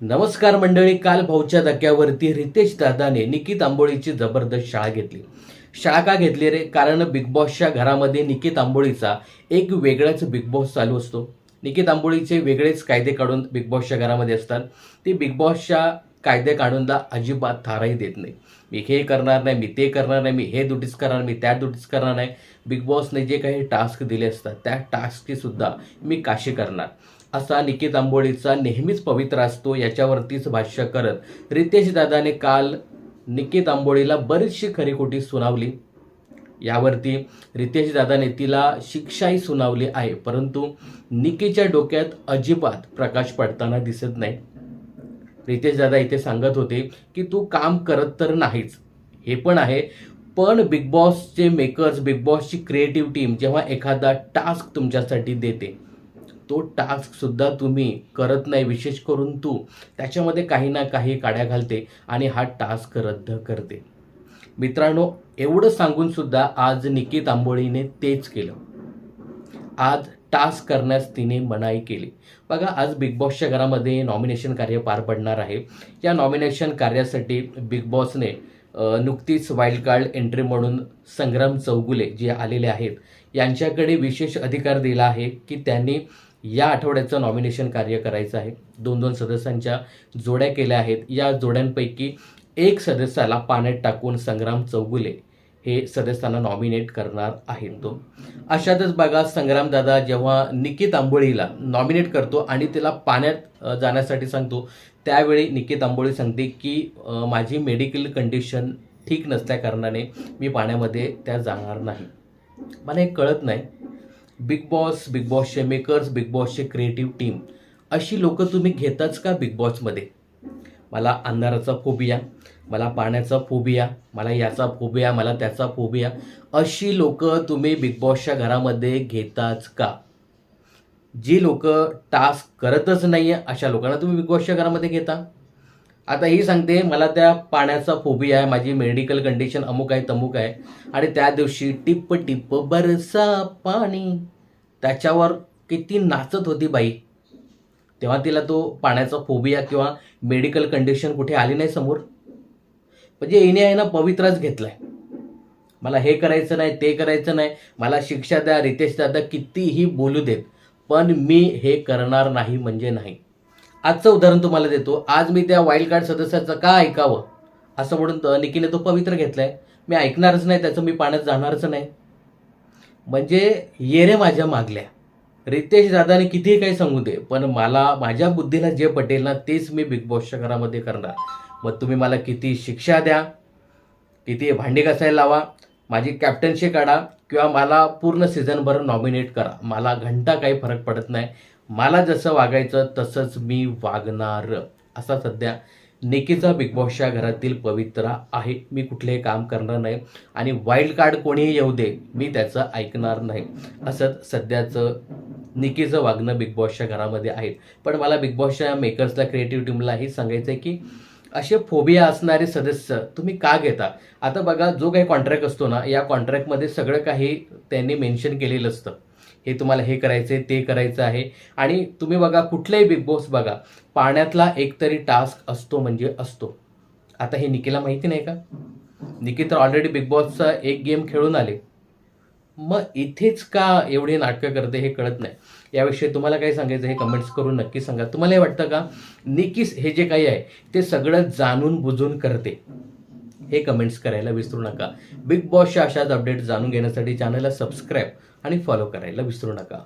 नमस्कार मंडळी काल भाऊच्या धक्क्यावरती रितेश दादाने निकित आंबोळीची जबरदस्त शाळा घेतली. शाळा का घेतली रे? कारण बिग बॉसच्या घरामध्ये निकित आंबोळीचा एक वेगळाच बिग बॉस चालू असतो. निकित आंबोळीचे वेगळेच कायदे काढून बिग बॉसच्या घरामध्ये असतात. ते बिग बॉसच्या कायदे काढूनला अजिबात थाराही देत नाही. मी हे करणार नाही मी ते करणार नाही मी हे दुटीच करणार मी त्या दुटीच करणार नाही. बिग बॉसने जे काही टास्क दिले असतात त्या टास्कची सुद्धा मी काशी करणार. असा निकित आंबोळीचा नेहमीच पवित्र असतो याच्यावरतीच भाष्य करत रितेश दादाने काल निकित आंबोळीला बरीचशी खरीखोटी सुनावली. यावरती रितेश दादाने तिला शिक्षाही सुनावली आहे परंतु निकीच्या डोक्यात अजिबात प्रकाश पडताना दिसत नाही. रितेश दादा इथे सांगत होते की तू काम करत तर नाहीच हे पण आहे पण बिग बॉसचे मेकर्स बिग बॉसची क्रिएटिव्ह टीम जेव्हा एखादा टास्क तुमच्यासाठी देते तो टास्कसुद्धा तुम्ही करत नाही विशेष करून तू. त्याच्यामध्ये काही ना काही काड्या घालते आणि हा टास्क रद्द करते. मित्रांनो एवढं सांगूनसुद्धा आज निकित आंबोळीने तेच केलं. आज टास्क करण्यास तिने मनाई केली. बघा आज बिग बॉसच्या घरामध्ये नॉमिनेशन कार्य पार पडणार आहे. या नॉमिनेशन कार्यासाठी बिग बॉसने नुकतीच वाईल्ड कार्ड एंट्री म्हणून संग्राम चौगुले जे आलेले आहेत यांच्याकडे विशेष अधिकार दिला आहे की त्यांनी या आठवड्याचं नॉमिनेशन कार्य करायचं आहे. दोन दोन सदस्यांच्या जोड्या केल्या आहेत. या जोड्यांपैकी एक सदस्याला पाण्यात टाकून संग्राम चौगुले हे सदस्यांना नॉमिनेट करणार आहेत तो. अशातच बघा संग्रामदादा जेव्हा निकित आंबोळीला नॉमिनेट करतो आणि तिला पाण्यात जाण्यासाठी सांगतो त्यावेळी निकित आंबोळी सांगते की माझी मेडिकल कंडिशन ठीक नसल्या कारणाने मी पाण्यामध्ये त्या जाणार नाही. मला हे कळत नाही. बिग बॉस बिग बॉसचे मेकर्स बिग बॉसचे क्रिएटिव्ह टीम अशी लोकं तुम्ही घेताच का बिग बॉसमध्ये मला अंधाराचा फोबिया मला पाण्याचा फोबिया मला याचा फोबिया मला त्याचा फोबिया अशी लोक तुम्ही बिग बॉसच्या घरामध्ये घेताच का? जी लोक टास्क करतच नाही आहे अशा लोकांना तुम्ही बिग बॉसच्या घरामध्ये घेता? आता ही सांगते मला त्या पाण्याचा फोबिया आहे माझी मेडिकल कंडिशन अमुक आहे तमुक आहे. आणि त्या दिवशी टिप टिप बरसा पाणी. त्याच्यावर किती नाचत होती बाई. तेव्हा तिला तो पाण्याचा फोबिया किंवा मेडिकल कंडिशन कुठे आली नाही समोर. म्हणजे हिने आहे ना पवित्राच घेतलाय. मला हे करायचं नाही ते करायचं नाही. मला शिक्षा द्या रितेश दादा कितीही बोलू देत पण मी हे करणार नाही म्हणजे नाही. आजचं उदाहरण तुम्हाला देतो. आज मी त्या वाईल्ड कार्ड सदस्याचं का ऐकावं? असं म्हणून निकीने तो पवित्र घेतलाय. मी ऐकणारच नाही त्याचं मी पाण्यात जाणारच नाही. म्हणजे ये रे माझ्या मागल्या. रितेश दादाने कितीही काही सांगू दे पण मला माझ्या बुद्धीला जे पटेल ना तेच मी बिग बॉसच्या घरामध्ये करणार. मग तुम्ही मला किती शिक्षा द्या किती भांडी घासायला लावा माझी कॅप्टनशी काढा किंवा मला पूर्ण सीझनभर नॉमिनेट करा. मला घंटा काही फरक पडत नाही. मला जसं वागायचं तसंच मी वागणार. असा सध्या निकीचा बिग बॉसच्या घरातील पवित्रा आहे. मी कुठलेही काम करणार नाही. आणि वाईल्ड कार्ड कोणीही येऊ दे मी त्याचं ऐकणार नाही. असं सध्याचं निकीचं वागणं बिग बॉसच्या घरामध्ये आहेत. पण मला बिग बॉसच्या मेकर्सला क्रिएटिव्ह टीमला हे सांगायचं आहे की असे फोबिया असणारे सदस्य तुम्ही का घेता? आता बघा जो काही कॉन्ट्रॅक्ट असतो ना या कॉन्ट्रॅक्टमध्ये सगळं काही त्यांनी मेन्शन केलेलं असतं. हे तुम्हाला हे करायचं आहे ते करायचं आहे. आणि तुम्ही बघा कुठलाही बिग बॉस बघा पाण्यातला एकतरी टास्क असतो म्हणजे असतो. आता हे निकीला माहिती नाही का? निकी तर ऑलरेडी बिग बॉसचा एक गेम खेळून आले. मग इथेच का एवढी नाटकं करते हे कळत नाही? याविषयी तुम्हाला काय सांगायचं हे कमेंट्स करून नक्की सांगा. तुम्हाला हे वाटतं का? निकीस हे जे काही आहे ते सगळं जाणून बुजून करते. हे कमेंट्स करायला विसरू नका. बिग बॉसच्या अशाच अपडेट जाणून घेण्यासाठी चॅनलला सबस्क्राईब आणि फॉलो करायला विसरू नका.